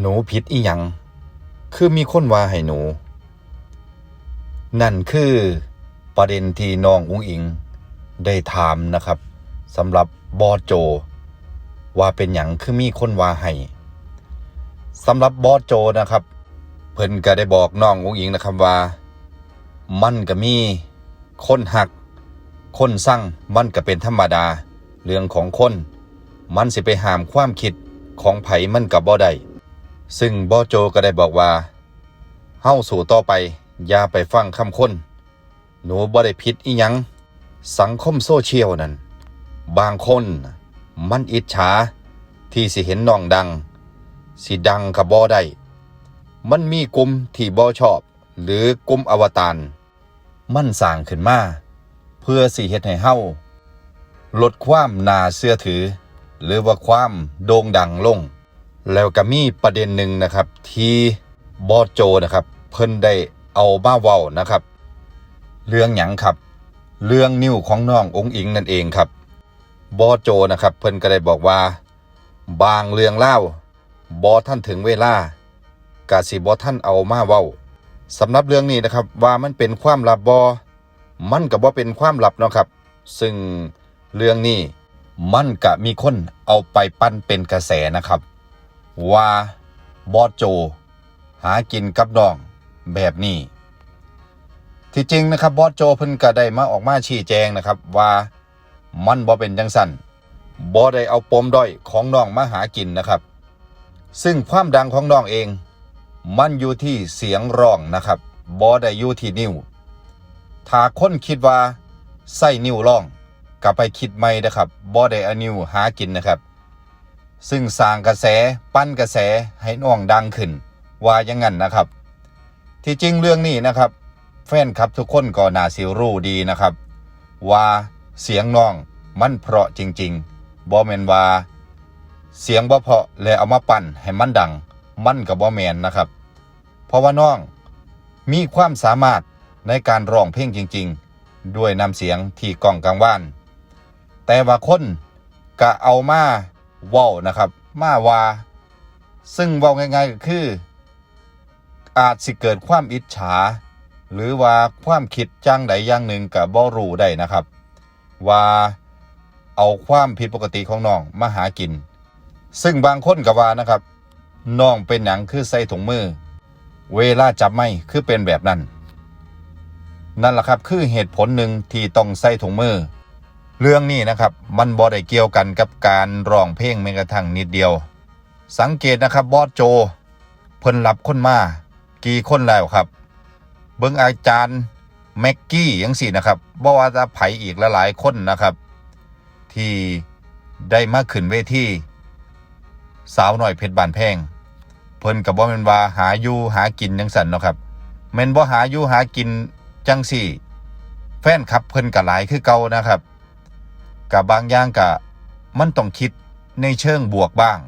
หนูผิดอีหยัง คือมีคนว่าให้หนู นั่นคือประเด็นที่น้องอุ้งอิงได้ถามนะครับสำหรับบอโจ ว่าเป็นหยังคือมีคนว่าให้สำหรับบอโจนะครับ เพิ่นก็ได้บอกน้องอุ้งอิงนะครับว่า มันก็มีคนหัก คนสั่งมันก็เป็นธรรมดา เรื่องของคน มันสิไปห้ามความคิดของไผมันกับบ่ได้ ซึ่งบอโจก็ได้บอกว่าเฮ้าสู่ต่อไปอย่าไปฟังคำคนหนูบ่ได้ผิดอีหยัง สังคมโซเชียลนั่น บางคนมันอิจฉาที่สิเห็นน้องดัง สิดังกับบ่ได้มันมีกลุ่มที่บ่ชอบ หรือกลุ่มอวตารมันสร้างขึ้นมาเพื่อสิเฮ็ดให้เฮาลดความนาเชื่อถือ หรือว่าความโด่งดังลง แล้วก็มีประเด็นหนึ่งนะครับ ที่บอโจนะครับ เพิ่นได้เอามาเว้านะครับ เรื่องหยังครับ เรื่องนิ้วของน้ององค์อิงนั่นเองครับบอโจนะครับ เพิ่นก็ได้บอกว่า บางเรื่องเล่าบอท่านถึงเวลากาสิบอท่านเอามาเว้าสำหรับเรื่องนี้นะครับว่ามันเป็นความลับบอมันกับว่าเป็นความลับเนาะครับ ซึ่งเรื่องนี้มันกะมีคนเอาไปปั้นเป็นกระแสนะครับ ว่าบอสโจ หากินกับน้องแบบนี้ ที่จริงนะครับบอสโจเพิ่นก็ได้มาออกมาชี้แจงนะครับว่ามันบ่เป็นจังสันบ่ได้เอาปมด้อยของน้องมาหากินนะครับ ซึ่งความดังของน้องเอง มันอยู่ที่เสียงร้องนะครับบ่ได้อยู่ที่นิ้ว ถ้าคนคิดว่าใส่นิ้วร้องก็ไปคิดใหม่นะครับบ่ได้เอานิ้วหากินนะครับ ซึ่งสร้างกระแสปั้นกระแสให้น้องดังขึ้น ว่าอย่างนั้นนะครับ ที่จริงเรื่องนี้นะครับ แฟนคลับทุกคนก็น่าสิรู้ดีนะครับ ว่าเสียงน้องมันเพราะจริงๆบ่แมนว่า เสียงบ่เพาะแล้วเอามาปั้นให้มันดัง มันก็บ่แมนนะครับ เพราะว่าน้องมีความสามารถในการร้องเพลงจริง ๆ ด้วยนำเสียงที่ก้องกังวาน แต่ว่าคนก็เอามา ว้านะครับ มาว่า ซึ่งเว้าง่ายๆก็คือ อาจสิเกิดความอิจฉา หรือว่าความคิดจังใดอย่างหนึ่งกับบ่รู้ได้นะครับ ว่าเอาความผิดปกติของน้องมาหากิน ซึ่งบางคนก็ว่านะครับน้องเป็นหยังคือใส่ถุงมือ เวลาจับไม่คือเป็นแบบนั้น นั่นแหละครับคือเหตุผลหนึ่งที่ต้องใส่ถุงมือ เรื่องนี้นะครับมันบ่ได้เกี่ยวกันกับการร้องเพลงแม้กระทั่งนิดเดียว สังเกตนะครับบอสโจ เพิ่นรับคนมากี่คนแล้วครับ เบิ่งอาจารย์แม็กกี้ยังสี่นะครับบ่ว่าจะไผอีกหลายคนนะครับ ที่ได้มาขึ้นเวทีสาวหน่อยเพชรบานแพง เพิ่นกับบ่แม่นว่าหาอยู่หากินจังสันเนาะครับแม่นบ่หาอยู่หากินจังสี่ แฟนคลับเพิ่นก็หลายคือเก่านะครับ กับบางอย่างก็มันต้องคิดในเชิงบวกบ้าง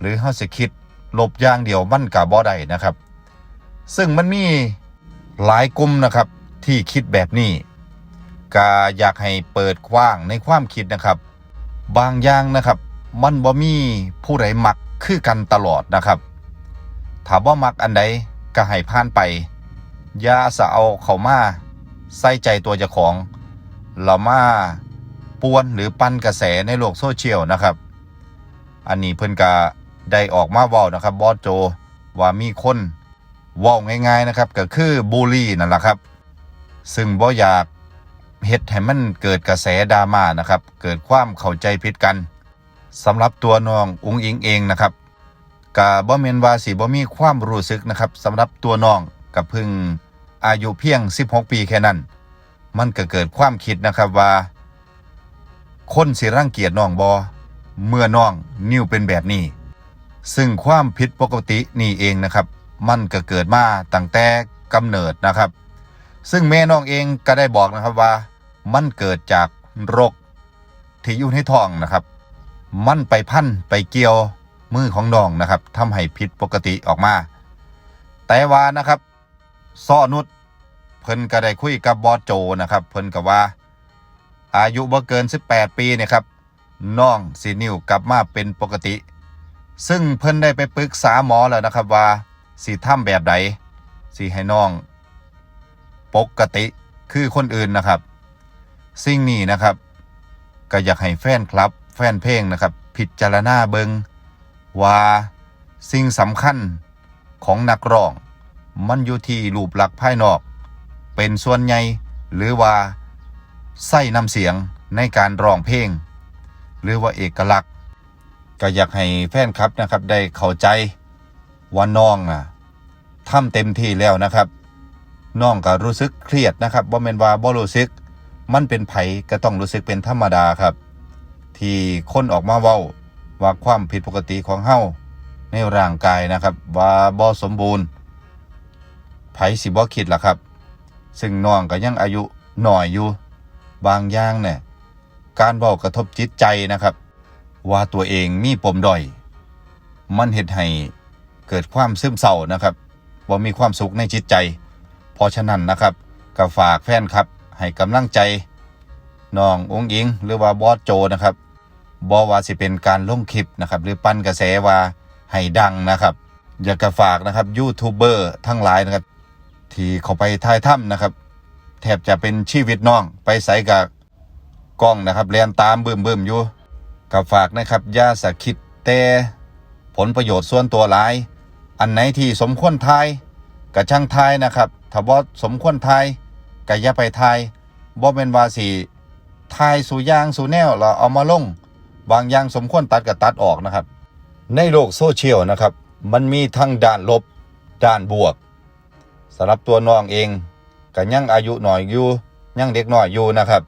หรือเฮาสิคิดลบอย่างเดียวมันก็บ่ได้นะครับ ซึ่งมันมีหลายกลุ่มนะครับที่คิดแบบนี้ก็อยากให้เปิดกว้างในความคิดนะครับ บางอย่างนะครับ มันบ่มีผู้ใดมักคือกันตลอดนะครับถ้าบ่มักอันใดก็ให้ผ่านไปอย่าสะเอาเขามาใส่ใจตัวเจ้าของเรามา ป่วนหรือปั้นกระแสในโลกโซเชียลนะครับ อันนี้เพิ่นก็ได้ออกมาเว้านะครับบอสโจว่ามีคนเว้าง่ายๆนะครับก็คือบูลลี่นั่นแหละครับ ซึ่งบ่อยากเฮ็ดให้มันเกิดกระแสดราม่านะครับ เกิดความเข้าใจผิดกันสำหรับตัวน้องอุ้งอิงเองนะครับก็บ่แม่นวาสิบ่มีความรู้สึกนะครับสำหรับตัวน้องก็เพิ่งอายุเพียง 16 ปีแค่นั้น มันก็เกิดความคิดนะครับว่า คนสิรังเกียจน้องบอเมื่อน้องนิ้วเป็นแบบนี้ ซึ่งความผิดปกตินี่เองนะครับ มันก็เกิดมาตั้งแต่กำเนิดนะครับ ซึ่งแม่น้องเองก็ได้บอกนะครับว่า มันเกิดจากโรคที่อยู่ในท้องนะครับ มันไปพันไปเกี่ยวมือของน้องนะครับทำให้ผิดปกติออกมา แต่ว่านะครับซ้อนุชเพิ่นก็ได้คุยกับบอโจนะครับ เพิ่นก็ว่า อายุบ่เกิน 18 ปีเนี่ยครับน้องสีนิ้วกลับมาเป็นปกติ ซึ่งเพิ่นได้ไปปรึกษาหมอแล้วนะครับว่าสิทำแบบใดสิให้น้อง ปกติคือคนอื่นนะครับ สิ่งนี้นะครับ ก็อยากให้แฟนคลับ แฟนเพลงนะครับ พิจารณาเบิงว่าสิ่งสำคัญของนักร้อง มันอยู่ที่รูปลักษณ์ภายนอก เป็นส่วนใหญ่หรือว่า ใส่น้ำเสียงในการร้องเพลง หรือว่าเอกลักษณ์ ก็อยากให้แฟนคลับนะครับ ได้เข้าใจว่าน้องอะทำเต็มที่แล้วนะครับน้องก็รู้สึกเครียดนะครับบ่แม่นว่าบ่รู้สึก มันเป็นไผก็ต้องรู้สึกเป็นธรรมดาครับ ที่คนออกมาเว้าว่าความผิดปกติของเฮาในร่างกายนะครับ ว่าบ่สมบูรณ์ไผสิบ่คิดล่ะครับ ซึ่งน้องก็ยังอายุหน่อยอยู่ บางอย่างเนี่ยการเว้ากระทบจิตใจนะครับ ว่าตัวเองมีปมด้อย มันเฮ็ดให้เกิดความซึมเศร้านะครับบ่มีความสุขในจิตใจ เพราะฉะนั้นนะครับก็ฝากแฟนครับ ให้กำลังใจน้ององอิง หรือว่าบอสโจนะครับบอว่าสิเป็นการลงคลิปนะครับ หรือปั้นกระแสว่าให้ดังนะครับ อยากจะฝากนะครับยูทูบเบอร์ทั้งหลายนะครับ ที่เขาไปถ่ายถ้ำนะครับ แทบจะเป็นชีวิตน้อง ไปใส่กับกล้องนะครับเรียนตามเบิ่มเบิ่มอยู่กับฝากนะครับย่าสะคิดแต่ผลประโยชน์ส่วนตัวหลาย อันไหนที่สมควรทายกะช่างทายนะครับถ้าบ่สมควรทายกะอย่าไปทายบ่เป็นว่าสิทายสู่ยางสู่แนวแล้วเอามาลง บางอย่างสมควรตัดก็ตัดออกนะครับ ในโลกโซเชียลนะครับ มันมีทั้งด้านลบด้านบวกสำหรับตัวน้องเอง ก็ยังอายุหน่อยอยู่ยังเด็กหน้อยอยู่นะครับ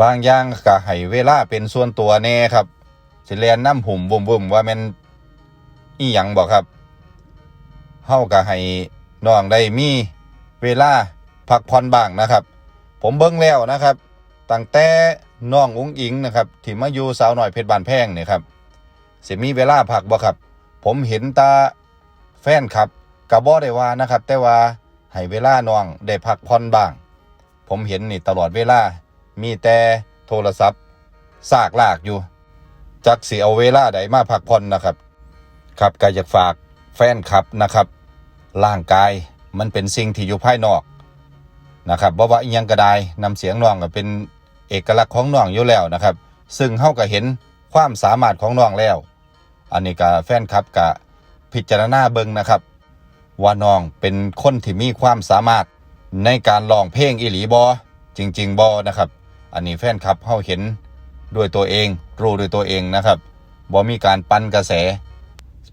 บางอย่างก็ให้เวลาเป็นส่วนตัวแน่ครับสิเรียนน้ำหุ่มบุ่มบุ่มๆว่ามันอีหยังบอกครับเฮาก็ให้น้องได้มีเวลาพักผ่อนบ้างนะครับ ผมเบิ่งแล้วนะครับ ตั้งแต่น้องอุ้งอิงนะครับที่มาอยู่สาวหน่อยเพชรบานแพงเนี่ยครับสิมีเวลาพักบ่ครับ ผมเห็นตาแฟนครับกะบ่ได้ว่านะครับ แต่ว่า ให้เวลาน้องได้พักผ่อนบ้าง ผมเห็นนี่ตลอดเวลา มีแต่โทรศัพท์ซากลากอยู่ จักสิเอาเวลาใดมาพักผ่อนนะครับ ครับก็อยากฝากแฟนครับนะครับ ร่างกายมันเป็นสิ่งที่อยู่ภายนอกนะครับบ่ว่าอิหยังก็ได้นำเสียงน้องก็เป็นเอกลักษณ์ของน้องอยู่แล้วนะครับ ซึ่งเฮาก็เห็นความสามารถของน้องแล้ว อันนี้ก็แฟนครับก็พิจารณาเบิ่งนะครับ ว่าน้องเป็นคนที่มีความสามารถในการร้องเพลงอีหลีบอจริง ๆบอนะครับ อันนี้แฟนครับเฮาเห็นด้วยตัวเองรู้ด้วยตัวเองนะครับบ่มีการปั้นกระแส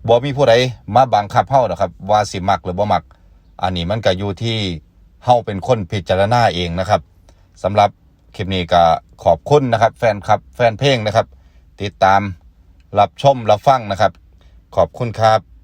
บ่มีผู้ใดมาบังคับเฮาดอครับ ว่าสิมักหรือบ่มัก อันนี้มันก็อยู่ที่เฮาเป็นคนพิจารณาเองนะครับสำหรับคลิปนี้ก็ขอบคุณนะครับ แฟนครับแฟนเพลงนะครับ ติดตามรับชมรับฟังนะครับ ขอบคุณครับ